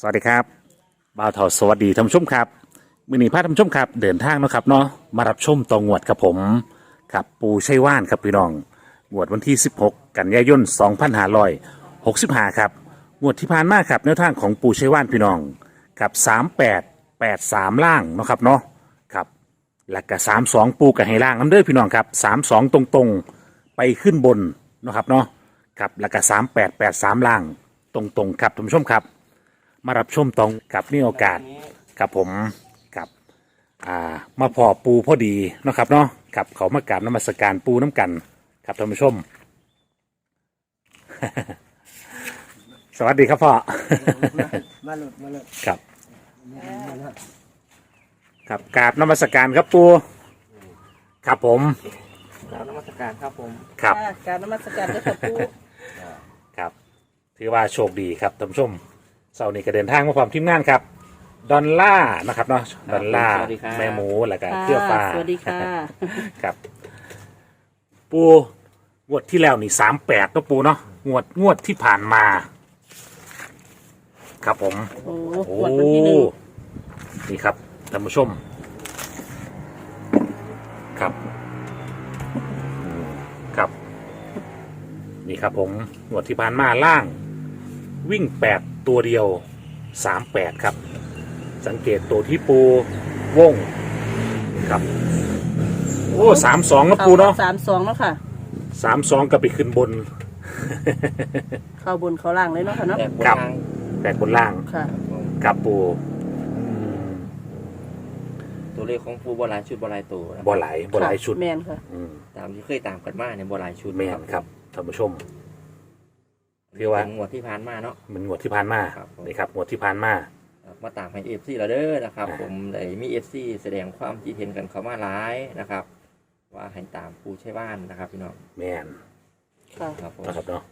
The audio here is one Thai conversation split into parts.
สวัสดีครับบ่าวเถาสวัสดีท่านผู้ชมครับมือนี้พาท่านผู้ชมครับ เดินทางเนาะครับเนาะมารับชมตองวดครับผมครับปูชัยว่านครับพี่น้องงวดวันที่ 16 กันยายน 2565 ครับงวดที่ผ่านมาครับแนวทางของปูชัยว่านพี่น้องกับ 38 83 ล่างเนาะครับเนาะครับแล้วก็32 ปูกับให้ล่างน้ำเด้อพี่น้องครับ 32 ตรงๆ ไปขึ้นบนเนาะครับเนาะครับแล้วก็38 83 ล่างตรงๆครับท่านผู้ชมครับ มารับชมตรงกับมีโอกาสกับผมกับอ่ามาพอปูพอดีเนาะครับเนาะกับเขามากราบน้ำมัสการปูน้ำกัน ครับท่านผู้ชม สวัสดีครับพ่อ มาหลุดมาหลุดครับ มาหลุดครับกราบน้ำมัสการครับปูครับผมกราบนมัสการครับผมครับค่ะการนมัสการเจ้าค่ะปู่ครับ ถือว่าโชคดีครับท่านผู้ชม เสาร์นี้ก็เดินทางมาพร้อมทีมงานครับ ดอลล่านะครับเนาะดอลล่าแม่หมูแล้วก็เสื้อฟ้าสวัสดีค่ะ ครับ ปูงวดที่แล้วนี่สามแปดนะปูเนาะงวดงวดที่ผ่านมา ครับผม โอ้โอ้ขวดวันที่หนึ่งนี่ครับท่านผู้ชม ครับอืมครับ นี่ครับผมงวดที่ผ่านมาล่าง วิ่งแปด ตัวเดียวสามแปดครับ สังเกตตัวที่ปูวงครับ โอ้สามสองนะปูเนาะสามสองแล้วค่ะสามสองก็ไปขึ้นบน เข้าบนเข้าล่างเลยเนาะค่ะเนาะแต่บนครับทางแตกบนล่างค่ะ ครับปูตัวเลขของผู้บหลายชุดบหลายตัวนะบอไหลายบอไหลายชุดแมนค่ะ อืมตามที่เคยตามกันมาเนี่ยบหลายชุดแม่นครับท่านผู้ชม ที่ว่า เป็นงวดที่ผ่านมาเนาะ มันงวดที่ผ่านมาครับผมนี่ครับงวดที่ผ่านมา ครับมาตามให้เอฟซีเราเด้อนะครับ อ่า ผมได้มีเอฟซีแสดงความคิดเห็นกันเข้ามาหลายนะครับ ว่าให้ตามผู้ใช้บ้านนะครับพี่น้องแม่นค่ะ ครับผมนะครับเนาะ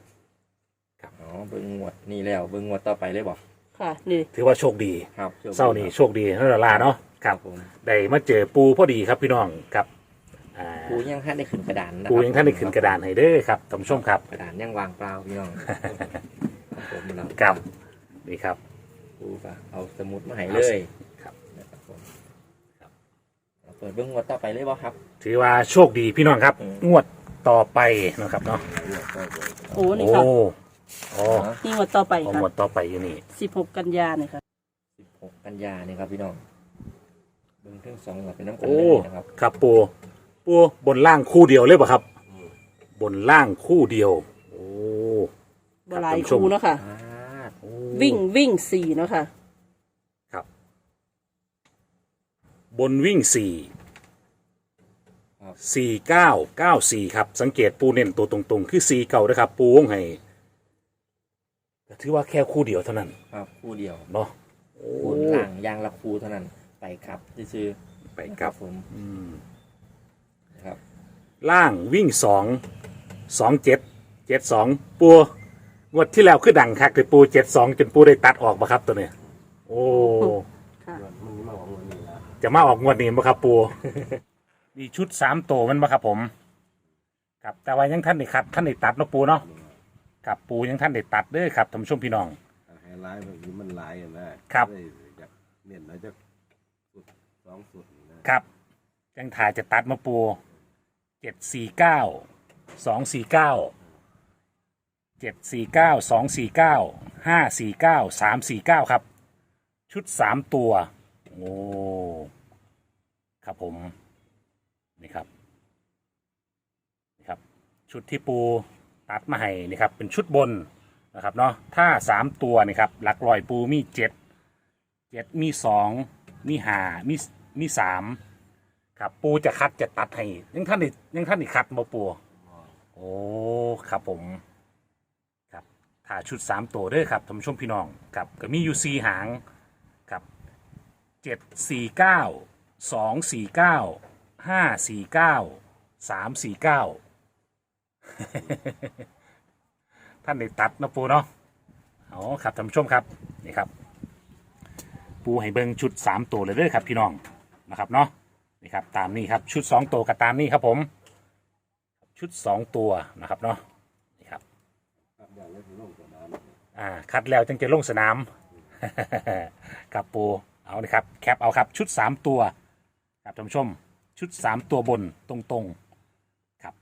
อ๋อเบิ้งงวดนี่แล้วเบิ้งงวดต่อไปเลยบอกค่ะ นี่ ถือว่าโชคดีครับเศร้านี่โชคดีนั่นแหละล่ะเนาะครับผม ได้มาเจอปูพอดีครับพี่น้องครับ อ่าปูยังท่านได้ขึ้นกระดานนะปูยังท่านได้ขึ้นกระดานให้เด้อครับท่านผู้ชมครับกระดานยังวางเปล่าพี่น้องครับผมเราครับนี่ครับ ปูก็เอาสมุดมาให้เลยครับนะครับผมครับเอาเปิดเบิ้งงวดต่อไปเลยบ่ครับ ถือว่าโชคดีพี่น้องครับ อืม งวดต่อไปนะครับเนาะโอ้นี่โอ้ค่ะโอ้นี่งวดต่อไปเอาค่ะงวดต่อไปอยู่นี่ สิบหกกันยาเนี่ยค่ะ16 กันยาเนี่ยครับพี่น้องเบิ้งทั้งสองงวดเป็นน้ำกันโอ้ เลยนะครับ ครับปู ปูบนล่างคู่เดียวเลยป่ะครับ บนล่างคู่เดียว โอ้บหลายท่านผู้ชมคูเนาะค่ะ อ่าโอ้วิ่งวิ่งสี่เนาะค่ะ ครับ บนวิ่งสี่ครับสี่เก้าเก้าสี่ครับ สังเกตปูเน้นตัวตรงๆ คือสี่เก่านะครับ ปูวงให้แต่ถือว่าแค่คู่เดียวเท่านั้นครับคู่เดียวเนาะโอ้ คูณล่างยางละคูเท่านั้น ไปครับซื้อไปๆครับ ผม อืมนะ ครับ ล่างวิ่งสองสองเจ็ดเจ็ดสองปูงวดที่แล้วคือดังคักเลยปูเจ็ดสองจนปูได้ตัดออกมาครับตัวเนี้ยโอ้ค่ะจะมาออกงวดนี้บ่ครับปู มีชุดสามโตวมันบ่ครับผม ครับแต่ว่ายังท่านได้คัดท่านได้ตัดเนาะปูเนาะครับปูยังท่านได้ตัดเด้อครับท่านผู้ชมพี่น้อง ไฮไลท์แบบนี้มันหลายอย่างนะครับ ได้อยากเน้นแล้วจะสุดสองสุดนะครับยังถ่ายจะตัดมาปู เจ็ดสี่เก้าสองสี่เก้าเจ็ดสี่เก้าสองสี่เก้าห้าสี่เก้าสามสี่เก้าครับ ชุดสามตัว โอ้ ครับผม นี่ครับ นี่ครับ ชุดที่ปูตัดมาให้นี่ครับ เป็นชุดบนนะครับเนาะ ถ้าสามตัวนี่ครับ หลักลอยปูมีเจ็ด เจ็ดมีสอง มีห้ามีมีสาม ครับปูจะคัดจะตัดให้ยังท่านอีกยังท่านอีกคัดมาปูโอ้ครับผม ครับถ้าชุดสามตัวด้วยครับท่านผู้ชมพี่น้องครับก็มีอยู่สี่หางครับเจ็ดสี่เก้าสองสี่เก้าห้าสี่เก้าสามสี่เก้าท่านได้ตัดนะปูเนาะอ๋อครับท่านผู้ชมครับนี่ครับ ปูให้เบิงชุดสามตัวเลยเด้อครับพี่น้องนะครับเนาะ นี่ครับตามนี้ครับชุดสองตัวกับตามนี้ครับผม ชุดสองตัวนะครับเนาะนี่ครับอ่าคัดแล้วจึงจะลงสนามครับปูเอาเลยครับแคปเอาครับชุดสามตัวครับท่านผู้ชมชุดสามตัวบนตรงๆครับ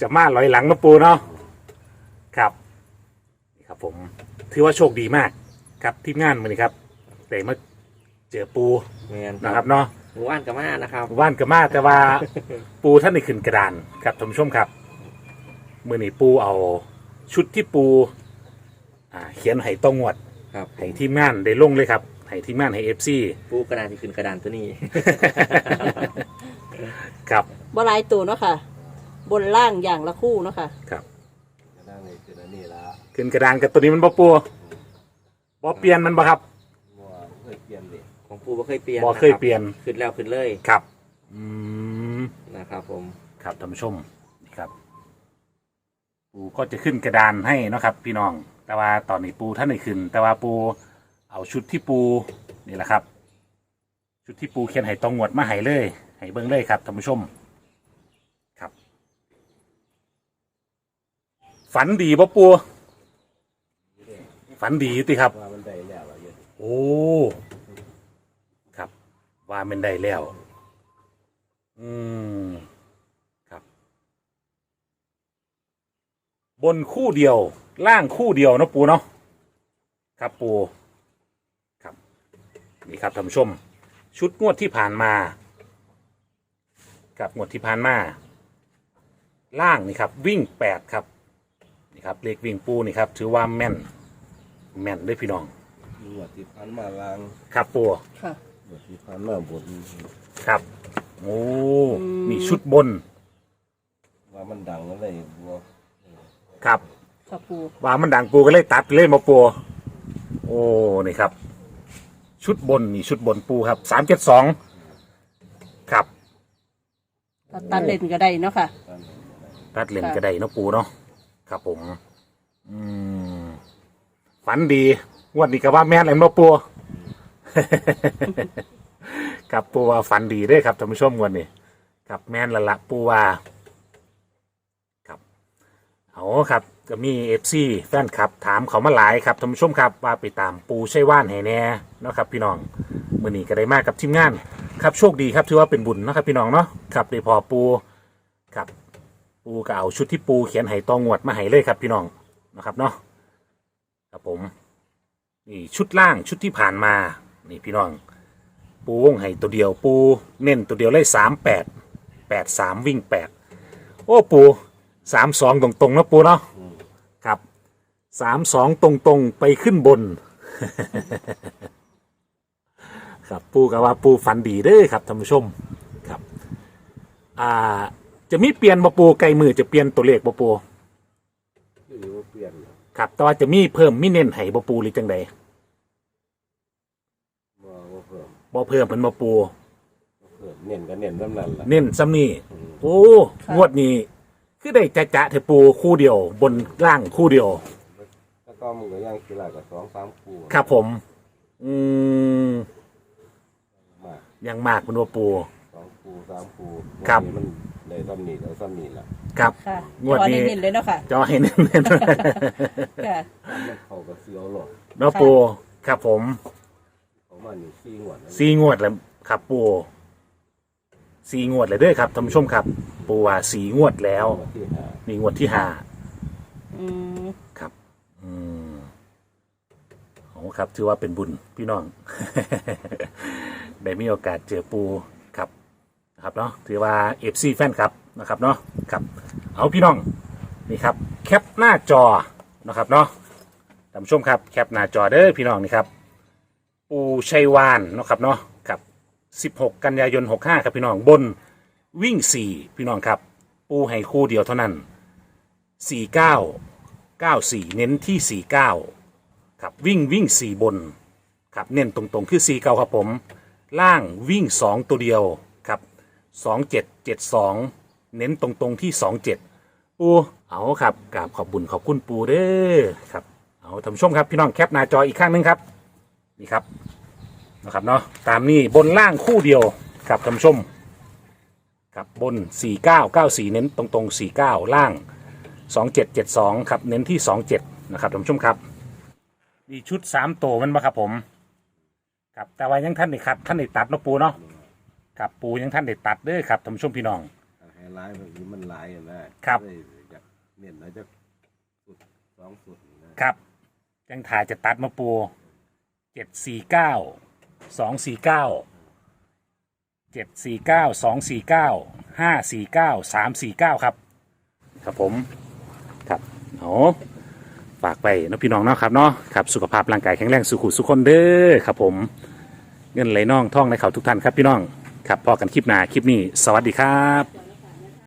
จะมาลอยหลังนะปูเนาะครับนี่ครับผมถือว่าโชคดีมากครับทีมงานมือนี้ครับ ได้มาเจอปูแมนนะครับเนาะหมู่บ้านกับมานะครับ ว่านก็มาแต่ว่า ปูท่านได้ขึ้นกระดานครับท่านผู้ชมครับมือนี้ปูเอาชุดที่ปูอ่าเขียนให้ต้องงวดครับให้ทีมงานได้ลงเลยครับให้ทีมงานให้เอฟซีปูกระดานที่ขึ้นกระดานตัวนี้ ครับ บ่หลายตัวเนาะค่ะ บนล่างอย่างละคู่เนาะค่ะ ครับจะนั่งในคืออันนี้ละขึ้นกระดานกับตัวนี้มันบ่ปูบ่เปลี่ยนมันบ่ครับ ปูบ่เคยเปลี่ยนบ่เคยเปลี่ยน ขึ้นแล้วขึ้นเลยครับ อืมนะครับผมครับท่านผู้ชมนี่ครับ ปูก็จะขึ้นกระดานให้เนาะครับ พี่น้อง แต่ว่าตอนนี้ปูท่านไม่ขึ้น แต่ว่าปูเอาชุดที่ปูนี่แหละครับ ชุดที่ปูเขียนให้ตองงวดมาให้เลยให้เบิ้งเลยครับท่านผู้ชม ครับ ฝันดีปะปูฝันดีติครับ ว่ามันได้แล้วอะเยอะ โอ้ครับ ว่ามันได้แล้ว อืม ครับ บนคู่เดียว ล่างคู่เดียวเนาะปูเนาะ ครับปู ครับ นี่ครับท่านผู้ชม ชุดงวดที่ผ่านมา กับงวดที่ผ่านมา ล่างนี่ครับ วิ่งแปดครับ นี่ครับ เลขวิ่งปูนี่ครับ ถือว่าแม่น แม่นด้วยพี่น้องหวดที่พันมาลาง ครับปู ค่ะ หวดที่พันมาบนครับ โอ้อืมมีชุดบนว่ามันดังอะไรบัวครับ ค่ะปูว่ามันดังปูก็เลยตัดเลยมาปูโอ้นี่ครับ ชุดบนนี่ชุดบนปูครับสามเจ็ดสองครับ ตัดตัดเล่นก็ได้เนาะค่ะตามตัดเลนค่ะก็ได้เนาะปูเนาะครับผม อืมฝันดีงวันนี้ก็ว่าแม่นอะไรมาปู ครับปูว่าฝันดีเด้วยครับท่านผู้ชมวันนี้ครับแม่นละละปูว่าครับเอาครับก็มีเอฟซีแฟนครับ ถามเขามาหลายครับท่านผู้ชมครับว่าไปตามปูใช่ว่านให้แน่เนาะครับ พี่น้องมือนี้ก็ได้มากกับทีมงาน ครับโชคดีครับถือว่าเป็นบุญเนาะครับพี่น้องเนาะครับได้พอปูครับ ปูก็เอาชุดที่ปูเขียนให้ตองวดมาให้เลยครับพี่น้องนะครับเนาะครับผมนี่ชุดล่างชุดที่ผ่านมา นี่พี่น้อง ปูวงให้ตัวเดียวปูเน้นตัวเดียวเลยสามแปดแปดสามวิ่งแปดโอ้ปูสามสองตรงๆนะปูเนาะครับสามสองตรงๆไปขึ้นบน ครับปูกับว่าปูฝันดีเด้อครับท่านผู้ชมครับ อ่า จะมีเปลี่ยนบ่ปูไกลมือจะเปลี่ยนตัวเลขบ่ปูคือว่าเปลี่ยนครับแต่ว่าจะมีเพิ่มมีเน้นให้บ่ปูหรือจังใด มาว่าเพิ่มบ่เพิ่มเพิ่นบ่ปูเพิ่มเน้นก็เน้นน้ำนั่นละเน้นซ้ำนี่อืมโอ้งวดนี้ คือได้จะจะเถอะปูคู่เดียว บนล่างคู่เดียว แล้วก็มึงก็ย่างกีฬากับสองสามคู่ครับผม อืมมากยังมากเป็นว่าปู สองคู่สามคู่ครับ มันได้ซ้ำนี่แล้วซ้ำนี่ละครับ ค่ะงวดนี้ ขอเน้นๆเลยเนาะค่ะจอให้เน้นค่ะ มันเข้ากับเสียวหลอด ๆเนาะปูครับผม เขามาอยู่สี่งวดแล้วซีงวดแล้วครับปูซีงวดเลยเด้วยครับท่านผู้ชมครับ ปูว่าสีงวดแล้วงวดที่ห้ามีงวดที่ห้าอืมครับ อืมโอ้ครับ ถือว่าเป็นบุญพี่น้อง ได้มีโอกาสเจอปูครับนะครับเนาะถือว่าเอฟซีแฟนครับนะครับเนาะครับ เอาพี่น้องนี่ครับ แคปหน้าจอนะครับเนาะท่านผู้ชมครับ แคปหน้าจอเด้อพี่น้องนี่ครับ ปูชัยวานเนาะครับเนาะครับ 16 กันยายน 65 ครับพี่น้องบนวิ่ง 4 พี่น้องครับ ปูให้คู่เดียวเท่านั้น 49 94 เน้นที่ 49 ครับวิ่งวิ่ง 4 บนครับเน้นตรงๆ คือ 49 ครับผม ล่างวิ่ง 2 ตัวเดียวครับ 2772 เน้นตรงๆที่ 27 ปูเอาครับกราบขอบบุญขอบคุณปูเด้อครับเอาท่านผู้ชมครับพี่น้องแคปหน้าจออีกครั้งหนึงครับ นี่ครับนะครับเนาะตามนี้บนล่างคู่เดียวครับท่านผู้ชมครับบน 4994 เน้นตรงๆ 49 ล่างสองเจ็ดเจ็ดสองครับเน้นที่สองเจ็ดนะครับท่านผู้ชมครับมีชุดสามตัวมันมาครับผมครับแต่ว่ายังท่านได้คัดท่านได้ตัดเนาะปูเนาะครับปูยังท่านได้ตัดเด้อครับท่านผู้ชมพี่น้อง ไฮไลท์แบบนี้มันหลายอะนะครับได้อยากเน้นแล้วจะสุดสองสุดนะครับยังถ่ายจะตัดมาปู เจ็ดสี่เก้าสองสี่เก้าเจ็ดสี่เก้าสองสี่เก้าห้าสี่เก้าสามสี่เก้าครับ ครับผมครับเอาฝากไปนะพี่น้องเนาะครับเนาะครับสุขภาพร่างกายแข็งแรงสุขุสุขคนเด้อครับผม เงินไหลน่องท่องในเขาทุกท่านครับพี่น้องครับพอกันคลิปหน้าคลิปนี้ สวัสดีครับ